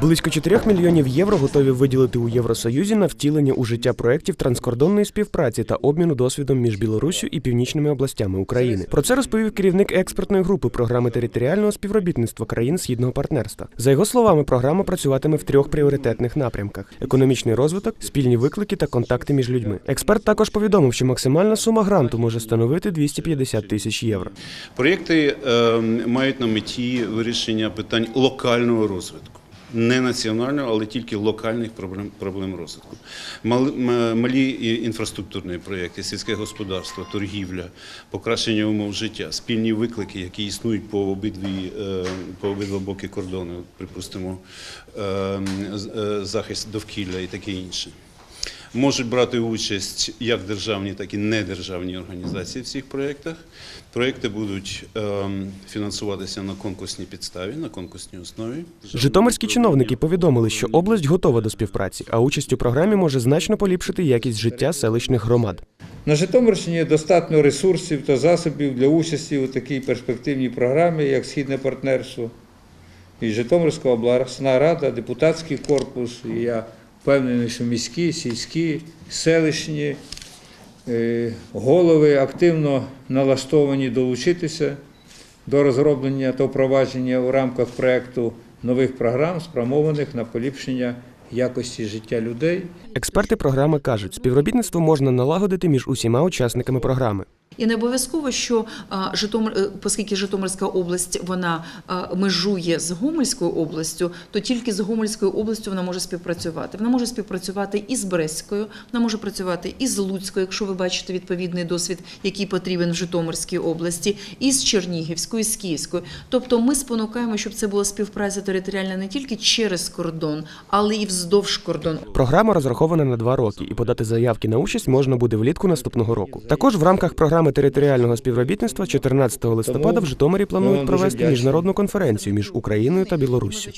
Близько 4 мільйонів євро готові виділити у Євросоюзі на втілення у життя проєктів транскордонної співпраці та обміну досвідом між Білоруссю і північними областями України. Про це розповів керівник експертної групи програми територіального співробітництва країн східного партнерства. За його словами, програма працюватиме в трьох пріоритетних напрямках: економічний розвиток, спільні виклики та контакти між людьми. Експерт також повідомив, що максимальна сума гранту може становити 250 тисяч євро. Проєкти е, мають на меті вирішення питань локального розвитку. Не національного, але тільки локальних проблем, проблем розвитку. Мал- Малі інфраструктурні проєкти, сільське господарство, торгівля, покращення умов життя, спільні виклики, які існують по обидві, е, по обидва боки кордону, припустимо, е, е, захист довкілля і таке інше. Можуть брати участь як державні, так і недержавні організації в цих проєктах. Проєкти будуть ем, фінансуватися на конкурсній підставі, на конкурсній основі. Житомирські чиновники повідомили, що область готова до співпраці, а участь у програмі може значно поліпшити якість життя селищних громад. На Житомирщині достатньо ресурсів та засобів для участі у такій перспективній програмі, як Східне партнерство. І Житомирська обласна рада, депутатський корпус, і я впевнений, що міські, сільські, селищні е, голови активно налаштовані долучитися до розроблення та впровадження у рамках проєкту нових програм, спрямованих на поліпшення якості життя людей Експерти програми кажуть, співробітництво можна налагодити між усіма учасниками програми. І не обов'язково, що Житомир, е, оскільки Житомирська область вона межує з Гомельською областю, то тільки з Гомельською областю вона може співпрацювати. Вона може співпрацювати і з Брестською, вона може працювати і з Луцькою, якщо ви бачите відповідний досвід, який потрібен в Житомирській області, і з Чернігівською, і з Київською. Тобто ми спонукаємо, щоб це була співпраця територіальна не тільки через кордон, але і вздовж кордону. Програма розрахована на два роки, і подати заявки на участь можна буде влітку наступного року. Також в рамках програми територіального співробітництва 14 листопада в Житомирі планують провести міжнародну конференцію між Україною та Білоруссю.